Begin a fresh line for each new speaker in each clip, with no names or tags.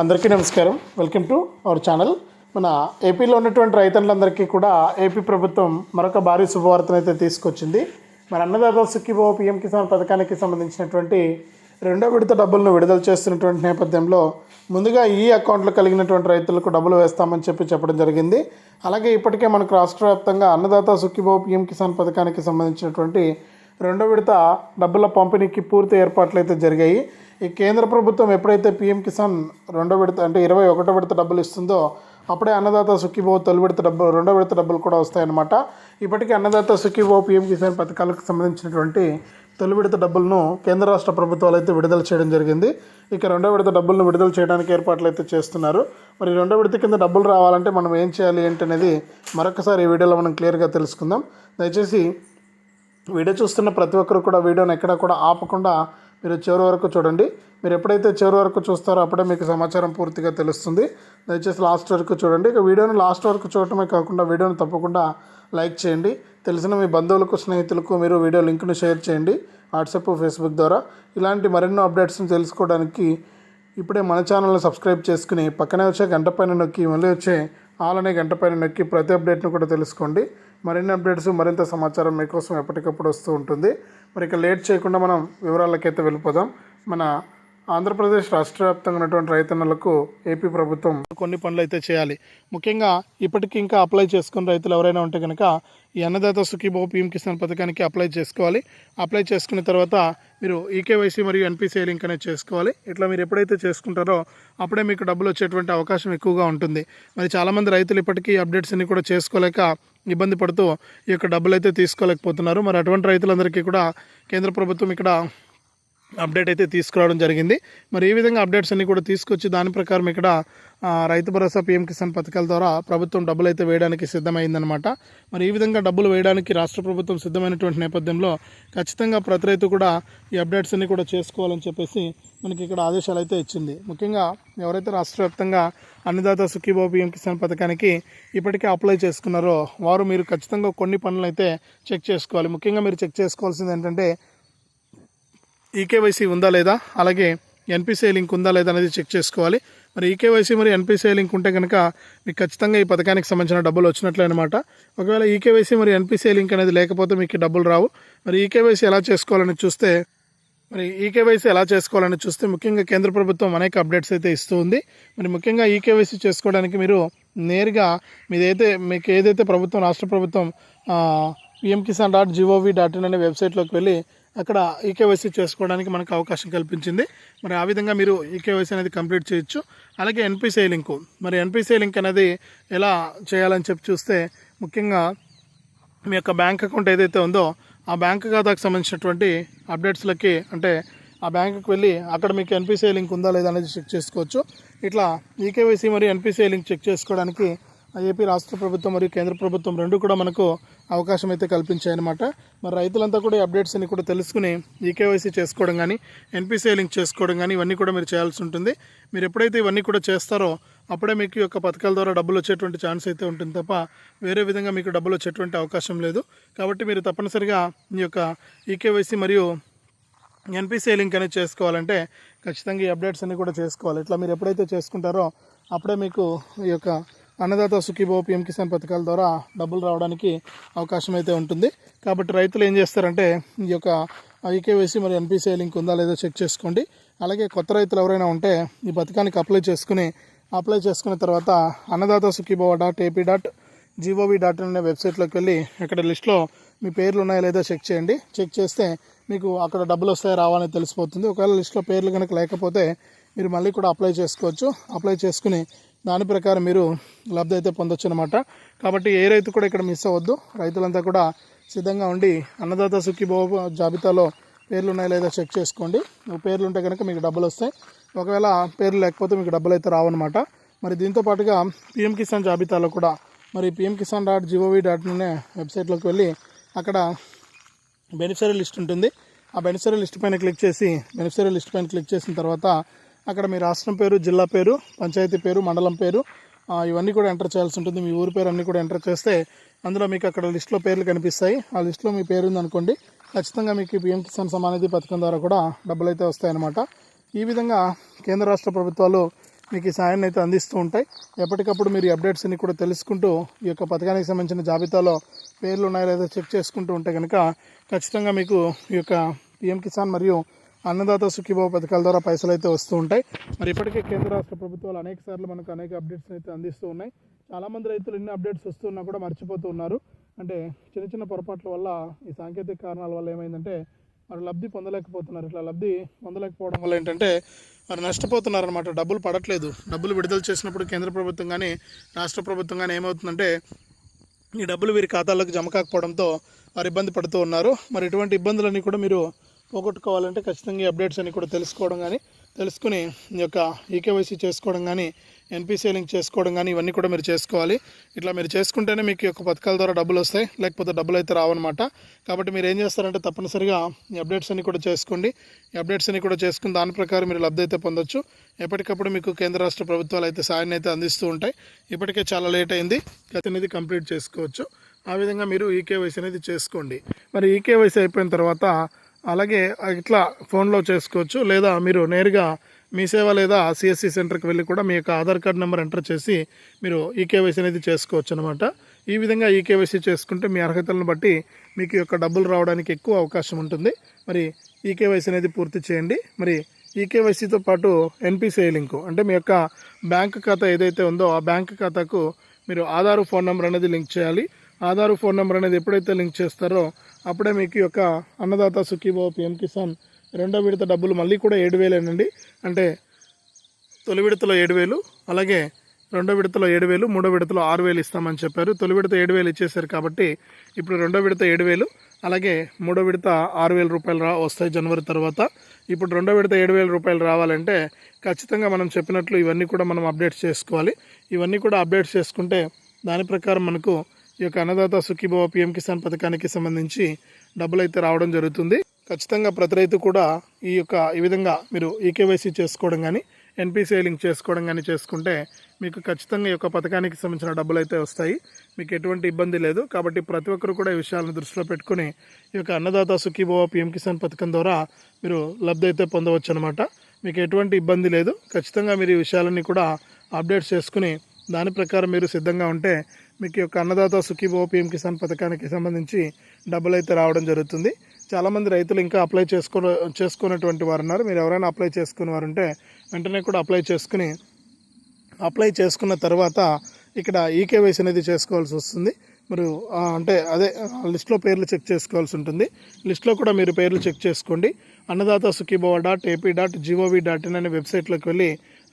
అందరికీ నమస్కారం. Welcome to our channel మన ఏపీలో ఉన్నటువంటి రైతులందరికీ కూడా ఏపీ ప్రభుత్వం మరొక భారీ శుభవార్తను అయితే తీసుకొచ్చింది. మన అన్నదాత సుఖీభో పిఎం కిసాన్ పథకానికి సంబంధించినటువంటి రెండో విడత డబ్బులను విడుదల చేస్తున్నటువంటి నేపథ్యంలో ముందుగా ఈ అకౌంట్లో కలిగినటువంటి రైతులకు డబ్బులు వేస్తామని చెప్పి చెప్పడం జరిగింది. అలాగే ఇప్పటికే మనకు రాష్ట్ర వ్యాప్తంగా అన్నదాత సుఖీభో పిఎం కిసాన్ పథకానికి సంబంధించినటువంటి రెండో విడత డబ్బుల పంపిణీకి పూర్తి ఏర్పాట్లు అయితే జరిగాయి. ఈ కేంద్ర ప్రభుత్వం ఎప్పుడైతే పీఎం కిసాన్ రెండో విడత అంటే ఇరవై ఒకటో విడత డబ్బులు ఇస్తుందో అప్పుడే అన్నదాత సుఖీభో తొలి విడత డబ్బులు రెండో విడత డబ్బులు కూడా వస్తాయన్నమాట. ఇప్పటికీ అన్నదాత సుఖీభో పీఎం కిసాన్ పథకాలకు సంబంధించినటువంటి తొలి విడత డబ్బులను కేంద్ర రాష్ట్ర ప్రభుత్వాలు అయితే విడుదల చేయడం జరిగింది. ఇక రెండో విడత డబ్బులను విడుదల చేయడానికి ఏర్పాట్లు అయితే చేస్తున్నారు. మరి రెండో విడత కింద డబ్బులు రావాలంటే మనం ఏం చేయాలి ఏంటనేది మరొకసారి ఈ వీడియోలో మనం క్లియర్గా తెలుసుకుందాం. దయచేసి వీడియో చూస్తున్న ప్రతి ఒక్కరు కూడా వీడియోని ఎక్కడ కూడా ఆపకుండా మీరు చివరి వరకు చూడండి. మీరు ఎప్పుడైతే చివరి వరకు చూస్తారో అప్పుడే మీకు సమాచారం పూర్తిగా తెలుస్తుంది. దయచేసి లాస్ట్ వరకు చూడండి. ఇక వీడియోని లాస్ట్ వరకు చూడటమే కాకుండా వీడియోని తప్పకుండా లైక్ చేయండి. తెలిసిన మీ బంధువులకు స్నేహితులకు మీరు వీడియో లింక్ను షేర్ చేయండి. వాట్సాప్ ఫేస్బుక్ ద్వారా. ఇలాంటి మరెన్నో అప్డేట్స్ని తెలుసుకోవడానికి ఇప్పుడే మన ఛానల్ని సబ్స్క్రైబ్ చేసుకుని పక్కనే వచ్చే గంట పైన నొక్కి మళ్ళీ వచ్చే ఆల్ అనే గంట పైన నొక్కి ప్రతి అప్డేట్ను కూడా తెలుసుకోండి. మరిన్ని అప్డేట్స్ మరింత సమాచారం మీకోసం ఎప్పటికప్పుడు వస్తూ ఉంటుంది. మరి ఇక లేట్ చేయకుండా మనం వివరాలకైతే వెళ్ళిపోదాం. మన ఆంధ్రప్రదేశ్ రాష్ట్ర వ్యాప్తంగా ఉన్నటువంటి రైతన్నలకు ఏపీ ప్రభుత్వం కొన్ని పనులు అయితే చేయాలి. ముఖ్యంగా ఇప్పటికీ ఇంకా అప్లై చేసుకున్న రైతులు ఎవరైనా ఉంటే కనుక ఈ అన్నదాత సుఖీభో పీఎం కిసాన్ పథకానికి అప్లై చేసుకోవాలి. అప్లై చేసుకున్న తర్వాత మీరు ఈకేవైసీ మరియు ఎన్పిసిఐ లింక్ అనేది చేసుకోవాలి. ఇట్లా మీరు ఎప్పుడైతే చేసుకుంటారో అప్పుడే మీకు డబ్బులు వచ్చేటువంటి అవకాశం ఎక్కువగా ఉంటుంది. మరి చాలామంది రైతులు ఇప్పటికీ అప్డేట్స్ అన్ని కూడా చేసుకోలేక ఇబ్బంది పడుతూ ఈ యొక్క డబ్బులు అయితే తీసుకోలేకపోతున్నారు. మరి అటువంటి రైతులందరికీ కూడా కేంద్ర ప్రభుత్వం ఇక్కడ అప్డేట్ అయితే తీసుకురావడం జరిగింది. మరి ఈ విధంగా అప్డేట్స్ అన్ని కూడా తీసుకొచ్చి దాని ప్రకారం ఇక్కడ రైతు భరోసా పీఎం కిసాన్ పథకాల ద్వారా ప్రభుత్వం డబ్బులు అయితే వేయడానికి సిద్ధమైందనమాట మరి ఈ విధంగా డబ్బులు వేయడానికి రాష్ట్ర ప్రభుత్వం సిద్ధమైనటువంటి నేపథ్యంలో ఖచ్చితంగా ప్రతి రైతు కూడా ఈ అప్డేట్స్ అన్ని కూడా చేసుకోవాలని చెప్పేసి మనకి ఇక్కడ ఆదేశాలు అయితే ఇచ్చింది. ముఖ్యంగా ఎవరైతే రాష్ట్ర వ్యాప్తంగా అన్నదాత సుఖీబాబు పీఎం కిసాన్ పథకానికి ఇప్పటికే అప్లై చేసుకున్నారో వారు మీరు ఖచ్చితంగా కొన్ని పనులు అయితే చెక్ చేసుకోవాలి. ముఖ్యంగా మీరు చెక్ చేసుకోవాల్సింది ఏంటంటే ఈకేవైసీ ఉందా లేదా? అలాగే ఎన్పిసిఐ లింక్ ఉందా లేదా అనేది చెక్ చేసుకోవాలి. మరి ఈకేవైసీ మరి ఎన్పిసిఐ లింక్ ఉంటే కనుక మీకు ఖచ్చితంగా ఈ పథకానికి సంబంధించిన డబ్బులు వచ్చినట్లే అనమాట ఒకవేళ ఈకేవైసీ మరి ఎన్పిసిఐ లింక్ అనేది లేకపోతే మీకు డబ్బులు రావు. మరి ఈకేవైసీ ఎలా చేసుకోవాలని చూస్తే మరి ఈకేవైసీ ఎలా చేసుకోవాలని చూస్తే ముఖ్యంగా కేంద్ర ప్రభుత్వం అనేక అప్డేట్స్ అయితే ఇస్తూ ఉంది. మరి ముఖ్యంగా ఈకేవైసీ చేసుకోవడానికి మీరు నేరుగా మీదైతే మీకు ఏదైతే ప్రభుత్వం రాష్ట్ర ప్రభుత్వం PM Kisan dot G O V dot in అనే వెబ్సైట్లోకి వెళ్ళి అక్కడ ఈకేవైసీ చేసుకోవడానికి మనకు అవకాశం కల్పించింది. మరి ఆ విధంగా మీరు ఈకేవైసీ అనేది కంప్లీట్ చేయొచ్చు. అలాగే ఎన్పిసిఐ లింకు. మరి ఎన్పిసిఐ లింక్ అనేది ఎలా చేయాలని చెప్పి చూస్తే ముఖ్యంగా మీ యొక్క బ్యాంక్ అకౌంట్ ఏదైతే ఉందో ఆ బ్యాంక్ ఖాతాకు సంబంధించినటువంటి అప్డేట్స్లకి అంటే ఆ బ్యాంకుకి వెళ్ళి అక్కడ మీకు ఎన్పిసిఐ లింక్ ఉందా లేదా అనేది చెక్ చేసుకోవచ్చు. ఇట్లా ఈకేవైసీ మరియు ఎన్పిసిఐ లింక్ చెక్ చేసుకోవడానికి ఏపీ రాష్ట్ర ప్రభుత్వం మరియు కేంద్ర ప్రభుత్వం రెండు కూడా మనకు అవకాశం అయితే కల్పించాయన్నమాట. మరి రైతులంతా కూడా ఈ అప్డేట్స్ అన్ని కూడా తెలుసుకుని ఈకేవైసీ చేసుకోవడం కానీ ఎన్పిసిఐ లింక్ చేసుకోవడం కానీ ఇవన్నీ కూడా మీరు చేయాల్సి ఉంటుంది. మీరు ఎప్పుడైతే ఇవన్నీ కూడా చేస్తారో అప్పుడే మీకు యొక్క పథకాల ద్వారా డబ్బులు వచ్చేటువంటి ఛాన్స్ అయితే ఉంటుంది తప్ప వేరే విధంగా మీకు డబ్బులు వచ్చేటువంటి అవకాశం లేదు. కాబట్టి మీరు తప్పనిసరిగా ఈ యొక్క ఈకేవైసీ మరియు ఎన్పిసిఐ లింక్ అనేది చేసుకోవాలంటే ఖచ్చితంగా ఈ అప్డేట్స్ అన్ని కూడా చేసుకోవాలి. ఇట్లా మీరు ఎప్పుడైతే చేసుకుంటారో అప్పుడే మీకు ఈ యొక్క అన్నదాత సుఖీభావ పిఎం కిసాన్ పథకాల ద్వారా డబ్బులు రావడానికి అవకాశం అయితే ఉంటుంది. కాబట్టి రైతులు ఏం చేస్తారంటే ఈ యొక్క ఐకేవైసీ మరి ఎన్పిసిఐ లింక్ ఉందా లేదో చెక్ చేసుకోండి. అలాగే కొత్త రైతులు ఎవరైనా ఉంటే ఈ పథకానికి అప్లై చేసుకుని అప్లై చేసుకున్న తర్వాత Annadata Sukhibhava dot AP dot G O V dot in అనే వెబ్సైట్లోకి వెళ్ళి అక్కడ లిస్ట్లో మీ పేర్లు ఉన్నాయో లేదో చెక్ చేయండి. చెక్ చేస్తే మీకు అక్కడ డబ్బులు వస్తాయో రావాలని తెలిసిపోతుంది. ఒకవేళ లిస్ట్లో పేర్లు కనుక లేకపోతే మీరు మళ్ళీ కూడా అప్లై చేసుకోవచ్చు. అప్లై చేసుకుని దాని ప్రకారం మీరు లబ్ధి అయితే పొందొచ్చు అనమాట కాబట్టి ఏ రైతు కూడా ఇక్కడ మిస్ అవ్వద్దు. రైతులంతా కూడా సిద్ధంగా ఉండి అన్నదాత సుఖీభవ జాబితాలో పేర్లు ఉన్నాయో లేదో చెక్ చేసుకోండి. పేర్లు ఉంటే కనుక మీకు డబ్బులు వస్తాయి ఒకవేళ పేర్లు లేకపోతే మీకు డబ్బులు అయితే రావన్నమాట. మరి దీంతో పాటుగా పిఎం కిసాన్ జాబితాలో కూడా మరి PM Kisan dot G O V dot అనే వెబ్సైట్లోకి వెళ్ళి అక్కడ బెనిఫిషరీ లిస్ట్ ఉంటుంది. ఆ బెనిఫిషరీ లిస్ట్ పైన క్లిక్ చేసి బెనిఫిషరీ లిస్ట్ పైన క్లిక్ చేసిన తర్వాత అక్కడ మీ రాష్ట్రం పేరు జిల్లా పేరు పంచాయతీ పేరు మండలం పేరు ఇవన్నీ కూడా ఎంటర్ చేయాల్సి ఉంటుంది. మీ ఊరి పేరు అన్నీ కూడా ఎంటర్ చేస్తే అందులో మీకు అక్కడ లిస్ట్లో పేర్లు కనిపిస్తాయి. ఆ లిస్ట్లో మీ పేరు ఉందనుకోండి ఖచ్చితంగా మీకు పిఎం కిసాన్ సమానిధి పథకం ద్వారా కూడా డబ్బులు అయితే వస్తాయన్నమాట. ఈ విధంగా కేంద్ర రాష్ట్ర ప్రభుత్వాలు మీకు ఈ సాయాన్ని అయితే అందిస్తూ ఉంటాయి. ఎప్పటికప్పుడు మీరు అప్డేట్స్ అన్ని కూడా తెలుసుకుంటూ ఈ యొక్క పథకానికి సంబంధించిన జాబితాలో పేర్లు ఉన్నాయో లేదో చెక్ చేసుకుంటూ ఉంటే కనుక ఖచ్చితంగా మీకు ఈ యొక్క పిఎం కిసాన్ మరియు అన్నదాత సుఖీభావ పథకాల ద్వారా పైసలు అయితే వస్తూ ఉంటాయి. మరి ఇప్పటికే కేంద్ర రాష్ట్ర ప్రభుత్వాలు అనేక సార్లు మనకు అనేక అప్డేట్స్ అయితే అందిస్తూ ఉన్నాయి. చాలామంది రైతులు ఎన్ని అప్డేట్స్ వస్తున్నా కూడా మర్చిపోతూ ఉన్నారు. అంటే చిన్న చిన్న పొరపాట్ల వల్ల ఈ సాంకేతిక కారణాల వల్ల ఏమైందంటే వారు లబ్ధి పొందలేకపోతున్నారు. ఇట్లా లబ్ధి పొందలేకపోవడం వల్ల ఏంటంటే వారు నష్టపోతున్నారు అనమాట డబ్బులు పడట్లేదు. డబ్బులు విడుదల చేసినప్పుడు కేంద్ర ప్రభుత్వం కానీ రాష్ట్ర ప్రభుత్వం కానీ ఏమవుతుందంటే ఈ డబ్బులు వీరి ఖాతాలకు జమ కాకపోవడంతో వారు ఇబ్బంది పడుతూ ఉన్నారు. మరి ఇటువంటి ఇబ్బందులన్నీ కూడా మీరు పోగొట్టుకోవాలంటే ఖచ్చితంగా ఈ అప్డేట్స్ అన్ని కూడా తెలుసుకోవడం కానీ తెలుసుకుని ఈ యొక్క ఈకేవైసీ చేసుకోవడం కానీ ఎన్పిసి లింక్ చేసుకోవడం కానీ ఇవన్నీ కూడా మీరు చేసుకోవాలి. ఇట్లా మీరు చేసుకుంటేనే మీకు ఈ యొక్క పథకాల ద్వారా డబ్బులు వస్తాయి. లేకపోతే డబ్బులు అయితే రావన్నమాట. కాబట్టి మీరు ఏం చేస్తారంటే తప్పనిసరిగా ఈ అప్డేట్స్ అన్ని కూడా చేసుకోండి. ఈ అప్డేట్స్ అన్ని కూడా చేసుకుని దాని ప్రకారం మీరు లబ్ధి అయితే పొందొచ్చు. ఎప్పటికప్పుడు మీకు కేంద్ర రాష్ట్ర ప్రభుత్వాలు అయితే సాయాన్ని అయితే అందిస్తూ ఉంటాయి. ఇప్పటికే చాలా లేట్ అయింది. గత అనేది కంప్లీట్ చేసుకోవచ్చు. ఆ విధంగా మీరు ఈకేవైసీ అనేది చేసుకోండి. మరి ఈకేవైసీ అయిపోయిన తర్వాత అలాగే ఇట్లా ఫోన్లో చేసుకోవచ్చు. లేదా మీరు నేరుగా మీ సేవ లేదా సిఎస్సి సెంటర్కి వెళ్ళి కూడా మీ యొక్క ఆధార్ కార్డ్ నెంబర్ ఎంటర్ చేసి మీరు ఈకేవైసీ అనేది చేసుకోవచ్చు అనమాట ఈ విధంగా ఈకేవైసీ చేసుకుంటే మీ అర్హతలను బట్టి మీకు యొక్క డబ్బులు రావడానికి ఎక్కువ అవకాశం ఉంటుంది. మరి ఈకేవైసీ అనేది పూర్తి చేయండి. మరి ఈకేవైసీతో పాటు ఎన్పిసిఐ లింకు అంటే మీ యొక్క బ్యాంక్ ఖాతా ఏదైతే ఉందో ఆ బ్యాంక్ ఖాతాకు మీరు ఆధార్ ఫోన్ నెంబర్ అనేది లింక్ చేయాలి. ఆధార్ ఫోన్ నెంబర్ అనేది ఎప్పుడైతే లింక్ చేస్తారో అప్పుడే మీకు యొక్క అన్నదాత సుఖీభావ పిఎం కిసాన్ రెండో విడత డబ్బులు మళ్ళీ కూడా ఏడు వేలేనండి. అంటే తొలి విడతలో ఏడు వేలు అలాగే రెండో విడతలో ఏడు వేలు మూడో విడతలో ఆరు వేలు ఇస్తామని చెప్పారు. తొలి విడత ఏడు వేలు ఇచ్చేసారు కాబట్టి ఇప్పుడు రెండో విడత ఏడు వేలు అలాగే మూడో విడత ఆరు వేల రూపాయలు రా వస్తాయి జనవరి తర్వాత. ఇప్పుడు రెండో విడత ఏడు వేల రూపాయలు రావాలంటే ఖచ్చితంగా మనం చెప్పినట్లు ఇవన్నీ కూడా మనం అప్డేట్ చేసుకోవాలి. ఇవన్నీ కూడా అప్డేట్ చేసుకుంటే దాని ప్రకారం మనకు ఈ యొక్క అన్నదాత సుఖీభవ పిఎం కిసాన్ పథకానికి సంబంధించి డబ్బులు అయితే రావడం జరుగుతుంది. ఖచ్చితంగా ప్రతి రైతు కూడా ఈ యొక్క ఈ విధంగా మీరు ఈకేవైసీ చేసుకోవడం కానీ ఎన్పిసిఐ లింక్ చేసుకోవడం కానీ చేసుకుంటే మీకు ఖచ్చితంగా ఈ యొక్క పథకానికి సంబంధించిన డబ్బులు అయితే వస్తాయి. మీకు ఎటువంటి ఇబ్బంది లేదు. కాబట్టి ప్రతి ఒక్కరు కూడా ఈ విషయాలను దృష్టిలో పెట్టుకుని ఈ యొక్క అన్నదాత సుఖీభవ పిఎం కిసాన్ పథకం ద్వారా మీరు లబ్ధి అయితే పొందవచ్చు అనమాట మీకు ఎటువంటి ఇబ్బంది లేదు. ఖచ్చితంగా మీరు ఈ విషయాలన్నీ కూడా అప్డేట్ చేసుకుని దాని ప్రకారం మీరు సిద్ధంగా ఉంటే మీకు యొక్క అన్నదాత సుఖీభో పిఎం కిసాన్ పథకానికి సంబంధించి డబ్బులు అయితే రావడం జరుగుతుంది. చాలామంది రైతులు ఇంకా అప్లై చేసుకో చేసుకున్నటువంటి వారు ఉన్నారు. మీరు ఎవరైనా అప్లై చేసుకుని వారు ఉంటే వెంటనే కూడా అప్లై చేసుకుని అప్లై చేసుకున్న తర్వాత ఇక్కడ ఈకేవైసీ అనేది చేసుకోవాల్సి వస్తుంది. మీరు అంటే అదే లిస్ట్లో పేర్లు చెక్ చేసుకోవాల్సి ఉంటుంది. లిస్ట్లో కూడా మీరు పేర్లు చెక్ చేసుకోండి. Annadata Sukhibhava dot AP dot G O V dot in అనే వెబ్సైట్లోకి వెళ్ళి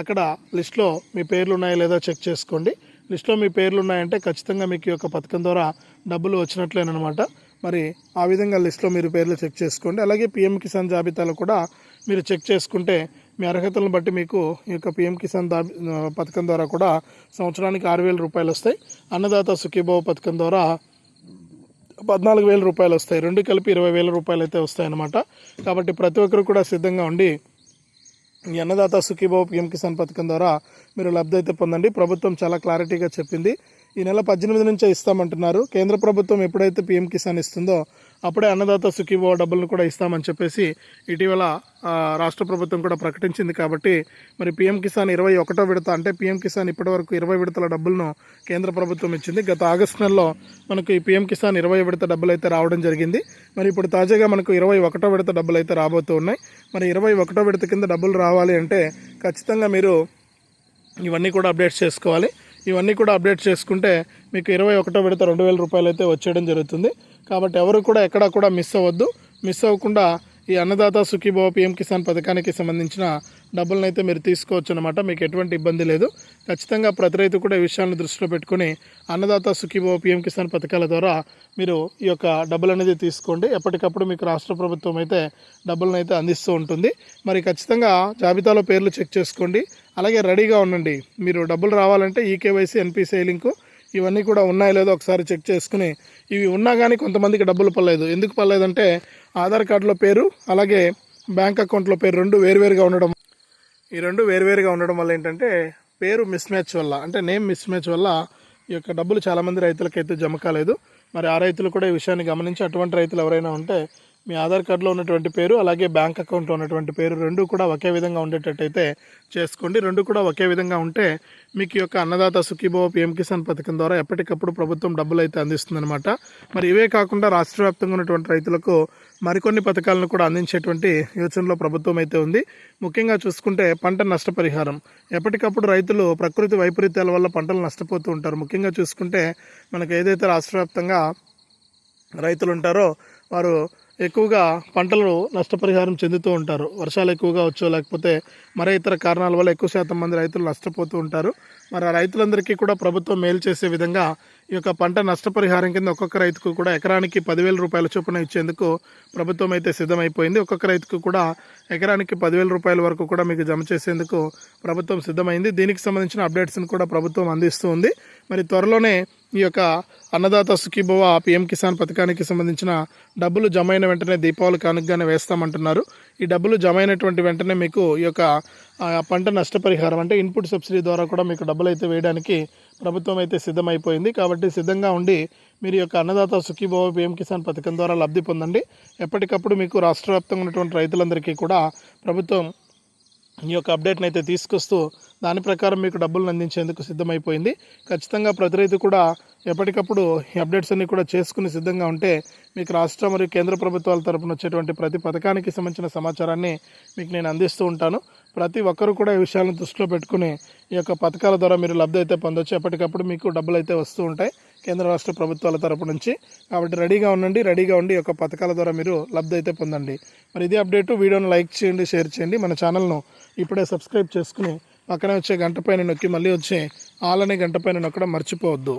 అక్కడ లిస్ట్లో మీ పేర్లు ఉన్నాయో లేదో చెక్ చేసుకోండి. లిస్ట్లో మీ పేర్లు ఉన్నాయంటే ఖచ్చితంగా మీకు ఈ యొక్క పథకం ద్వారా డబ్బులు వచ్చినట్లేనమాట మరి ఆ విధంగా లిస్ట్లో మీరు పేర్లు చెక్ చేసుకోండి. అలాగే పిఎం కిసాన్ జాబితాలో కూడా మీరు చెక్ చేసుకుంటే మీ అర్హతలను బట్టి మీకు ఈ యొక్క పిఎం కిసాన్ పథకం ద్వారా కూడా సంవత్సరానికి ఆరు వేల రూపాయలు వస్తాయి. అన్నదాత సుఖీభావ పథకం ద్వారా పద్నాలుగు వేల రూపాయలు వస్తాయి. రెండు కలిపి ఇరవై వేల రూపాయలు అయితే వస్తాయన్నమాట. కాబట్టి ప్రతి ఒక్కరు కూడా సిద్ధంగా ఉండి ఈ అన్నదాత సుఖీభావ పిఎం కిసాన్ పథకం ద్వారా మీరు లబ్ధి అయితే పొందండి. ప్రభుత్వం చాలా క్లారిటీగా చెప్పింది. ఈ నెల పద్దెనిమిది నుంచే ఇస్తామంటున్నారు. కేంద్ర ప్రభుత్వం ఎప్పుడైతే పిఎం కిసాన్ ఇస్తుందో అప్పుడే అన్నదాత సుఖీభవ డబ్బులను కూడా ఇస్తామని చెప్పేసి ఇటీవల రాష్ట్ర ప్రభుత్వం కూడా ప్రకటించింది కాబట్టి మరి పిఎం కిసాన్ ఇరవై ఒకటో విడత అంటే పిఎం కిసాన్ ఇప్పటివరకు ఇరవై విడతల డబ్బులను కేంద్ర ప్రభుత్వం ఇచ్చింది. గత ఆగస్టు నెలలో మనకు ఈ పిఎం కిసాన్ ఇరవై విడత డబ్బులు అయితే రావడం జరిగింది. మరి ఇప్పుడు తాజాగా మనకు ఇరవై ఒకటో విడత డబ్బులు అయితే రాబోతూ ఉన్నాయి. మరి ఇరవై ఒకటో విడత కింద డబ్బులు రావాలి అంటే ఖచ్చితంగా మీరు ఇవన్నీ కూడా అప్డేట్ చేసుకోవాలి. ఇవన్నీ కూడా అప్డేట్ చేసుకుంటే మీకు ఇరవై ఒకటో విడత రెండు వేల రూపాయలు అయితే వచ్చేయడం జరుగుతుంది. కాబట్టి ఎవరు కూడా ఎక్కడా కూడా మిస్ అవ్వద్దు. మిస్ అవ్వకుండా ఈ అన్నదాత సుఖీభవ పిఎం కిసాన్ పథకానికి సంబంధించిన డబ్బులను అయితే మీరు తీసుకోవచ్చు అనమాట మీకు ఎటువంటి ఇబ్బంది లేదు. ఖచ్చితంగా ప్రతి రైతు కూడా ఈ విషయాలను దృష్టిలో పెట్టుకుని అన్నదాత సుఖీభవ పిఎం కిసాన్ పథకాల ద్వారా మీరు ఈ యొక్క డబ్బులు అనేది తీసుకోండి. ఎప్పటికప్పుడు మీకు రాష్ట్ర ప్రభుత్వం అయితే డబ్బులను అయితే అందిస్తూ ఉంటుంది. మరి ఖచ్చితంగా జాబితాలో పేర్లు చెక్ చేసుకోండి. అలాగే రెడీగా ఉండండి. మీరు డబ్బులు రావాలంటే ఈకేవైసీ ఎన్పిసిఐ లింకు ఇవన్నీ కూడా ఉన్నాయో లేదో ఒకసారి చెక్ చేసుకుని ఇవి ఉన్నా కానీ కొంతమందికి డబ్బులు పడలేదు. ఎందుకు పడలేదంటే ఆధార్ కార్డులో పేరు అలాగే బ్యాంక్ అకౌంట్లో పేరు రెండు వేరువేరుగా ఉండడం ఈ రెండు వేరువేరుగా ఉండడం వల్ల ఏంటంటే పేరు మిస్ మ్యాచ్ వల్ల అంటే నేమ్ మిస్ మ్యాచ్ వల్ల ఈ యొక్క డబ్బులు చాలామంది రైతులకైతే జమ కాలేదు. మరి ఆ రైతులు కూడా ఈ విషయాన్ని గమనించి అటువంటి రైతులు ఎవరైనా ఉంటే మీ ఆధార్ కార్డులో ఉన్నటువంటి పేరు అలాగే బ్యాంక్ అకౌంట్లో ఉన్నటువంటి పేరు రెండు కూడా ఒకే విధంగా ఉండేటట్టయితే చేసుకోండి. రెండు కూడా ఒకే విధంగా ఉంటే మీకు యొక్క అన్నదాత సుఖీభవ పిఎం కిసాన్ పథకం ద్వారా ఎప్పటికప్పుడు ప్రభుత్వం డబ్బులు అయితే అందిస్తుందన్నమాట. మరి ఇవే కాకుండా రాష్ట్ర వ్యాప్తంగా ఉన్నటువంటి రైతులకు మరికొన్ని పథకాలను కూడా అందించేటువంటి యోచనలో ప్రభుత్వం అయితే ఉంది. ముఖ్యంగా చూసుకుంటే పంట నష్టపరిహారం. ఎప్పటికప్పుడు రైతులు ప్రకృతి వైపరీత్యాల వల్ల పంటలు నష్టపోతూ ఉంటారు. ముఖ్యంగా చూసుకుంటే మనకు ఏదైతే రాష్ట్ర వ్యాప్తంగా రైతులు ఉంటారో వారు ఎక్కువగా పంటలు నష్టపరిహారం చెందుతూ ఉంటారు. వర్షాలు ఎక్కువగా వచ్చో లేకపోతే మరే ఇతర కారణాల వల్ల ఎక్కువ శాతం మంది రైతులు నష్టపోతూ ఉంటారు. మరి ఆ రైతులందరికీ కూడా ప్రభుత్వం మేలు చేసే విధంగా ఈ యొక్క పంట నష్టపరిహారం కింద ఒక్కొక్క రైతుకు కూడా ఎకరానికి పదివేల రూపాయల చొప్పున ఇచ్చేందుకు ప్రభుత్వం అయితే సిద్ధమైపోయింది. ఒక్కొక్క రైతుకు కూడా ఎకరానికి పదివేల రూపాయల వరకు కూడా మీకు జమ చేసేందుకు ప్రభుత్వం సిద్ధమైంది. దీనికి సంబంధించిన అప్డేట్స్ని కూడా ప్రభుత్వం అందిస్తూ ఉంది. మరి త్వరలోనే ఈ యొక్క అన్నదాత సుఖీభవ పిఎం కిసాన్ పథకానికి సంబంధించిన డబ్బులు జమ అయిన వెంటనే దీపావళి కానుకగానే వేస్తామంటున్నారు. ఈ డబ్బులు జమ అయినటువంటి వెంటనే మీకు ఈ యొక్క పంట నష్టపరిహారం అంటే ఇన్పుట్ సబ్సిడీ ద్వారా కూడా మీకు డబ్బులు అయితే వేయడానికి ప్రభుత్వం అయితే సిద్ధమైపోయింది. కాబట్టి సిద్ధంగా ఉండి మీరు ఈ యొక్క అన్నదాత సుఖీభవ పిఎం కిసాన్ పథకం ద్వారా లబ్ధి పొందండి. ఎప్పటికప్పుడు మీకు రాష్ట్ర వ్యాప్తంగా ఉన్నటువంటి రైతులందరికీ కూడా ప్రభుత్వం ఈ యొక్క అప్డేట్ని అయితే తీసుకొస్తూ దాని ప్రకారం మీకు డబ్బులను అందించేందుకు సిద్ధమైపోయింది. ఖచ్చితంగా ప్రతి రైతు కూడా ఎప్పటికప్పుడు ఈ అప్డేట్స్ అన్ని కూడా చేసుకుని సిద్ధంగా ఉంటే మీకు రాష్ట్ర మరియు కేంద్ర ప్రభుత్వాల తరపున వచ్చేటువంటి ప్రతి పథకానికి సంబంధించిన సమాచారాన్ని మీకు నేను అందిస్తూ ఉంటాను. ప్రతి ఒక్కరు కూడా ఈ విషయాలను దృష్టిలో పెట్టుకుని ఈ యొక్క పథకాల ద్వారా మీరు లబ్ధి అయితే పొందొచ్చు. ఎప్పటికప్పుడు మీకు డబ్బులు అయితే వస్తూ ఉంటాయి కేంద్ర రాష్ట్ర ప్రభుత్వాల తరపు నుంచి. కాబట్టి రెడీగా ఉండండి రెడీగా ఉండి ఈ యొక్క పథకాల ద్వారా మీరు లబ్ధి అయితే పొందండి. మరి ఇదే అప్డేట్. వీడియోను లైక్ చేయండి షేర్ చేయండి. మన ఛానల్ను ఇప్పుడే సబ్స్క్రైబ్ చేసుకుని పక్కనే వచ్చే గంట పైన నొక్కి మళ్ళీ వచ్చే ఆల్ గంట పైన నొక్కడం మర్చిపోవద్దు.